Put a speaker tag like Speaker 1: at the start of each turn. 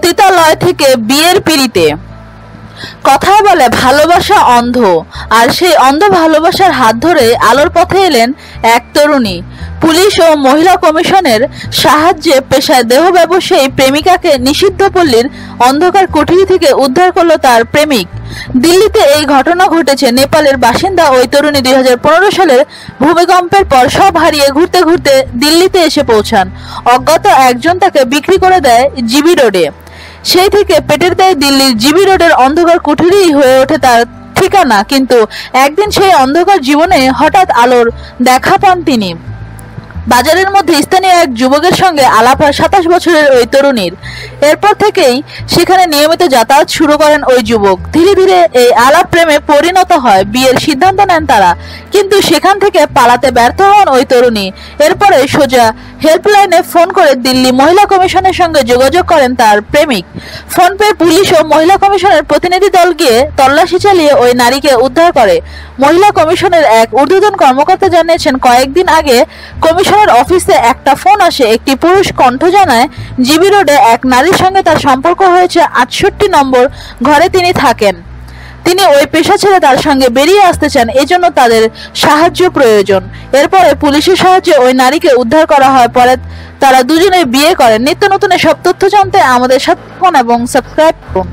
Speaker 1: পতিতালয় থেকে বিয়ের পিড়িতে। কথায় বলে, ভালোবাসা অন্ধ। আর সেই অন্ধ ভালোবাসার হাত ধরে আলোর পথে এলেন এক তরুণী। পুলিশ ও মহিলা কমিশনের সাহায্যে পেশায় দেহ ব্যবসায়ী প্রেমিকাকে নিষিদ্ধ পল্লীর অন্ধকার কুঠিরি থেকে উদ্ধার করল তার প্রেমিক। দিল্লিতে এই ঘটনা ঘটেছে। নেপালের বাসিন্দা ওই তরুণী দুই হাজার পনেরো সালের ভূমিকম্পের পর সব হারিয়ে ঘুরতে ঘুরতে দিল্লিতে এসে পৌঁছান। অজ্ঞাত একজন তাকে বিক্রি করে দেয় জিবি রোডে সেই থেকে পেটের দায়ে দিল্লির জিবি রোডের অন্ধকার কুঠিরেই হয়ে ওঠে তার ঠিকানা, কিন্তু একদিন সেই অন্ধকার জীবনে হঠাৎ আলোর দেখা পান তিনি। বাজারের মধ্যে স্থানীয় এক যুবকের সঙ্গে আলাপ হয় সাতাশ বছরের ওই তরুণীর। এরপর থেকেই সেখানে নিয়মিত যাতায়াত শুরু করেন ওই যুবক। ধীরে ধীরে এই আলাপ প্রেমে পরিণত হয়, বিয়ের সিদ্ধান্ত নেন তারা। কিন্তু সেখান থেকে পালাতে ব্যর্থ হন ওই তরুণী। এরপরে সোজা হেল্পলাইনে ফোন করে দিল্লি মহিলা কমিশনের সঙ্গে যোগাযোগ করেন তার প্রেমিক। ফোন পেয়ে পুলিশ ও মহিলা কমিশনের প্রতিনিধি দল গিয়ে তল্লাশি চালিয়ে ওই নারীকে উদ্ধার করে। মহিলা কমিশনের এক ঊর্ধ্বতন কর্মকর্তা জানিয়েছেন, কয়েকদিন আগে কমিশনের অফিসে একটা ফোন আসে, একটি পুরুষ কণ্ঠ জানায়, জিবি রোডে এক নারীর সঙ্গে তার সম্পর্ক হয়েছে আটষট্টি নম্বর ঘরে তিনি থাকেন। তিনি ওই পেশা ছেড়ে তার সঙ্গে বেরিয়ে আসতে চান, এজন্য তাদের সাহায্য প্রয়োজন। এরপরে পুলিশের সাহায্যে ওই নারীকে উদ্ধার করা হয়। পরে তারা দুজনে বিয়ে করেন। নিত্য নতুন সব তথ্য জানতে আমাদের সাথে ফোন এবং সাবস্ক্রাইব করুন।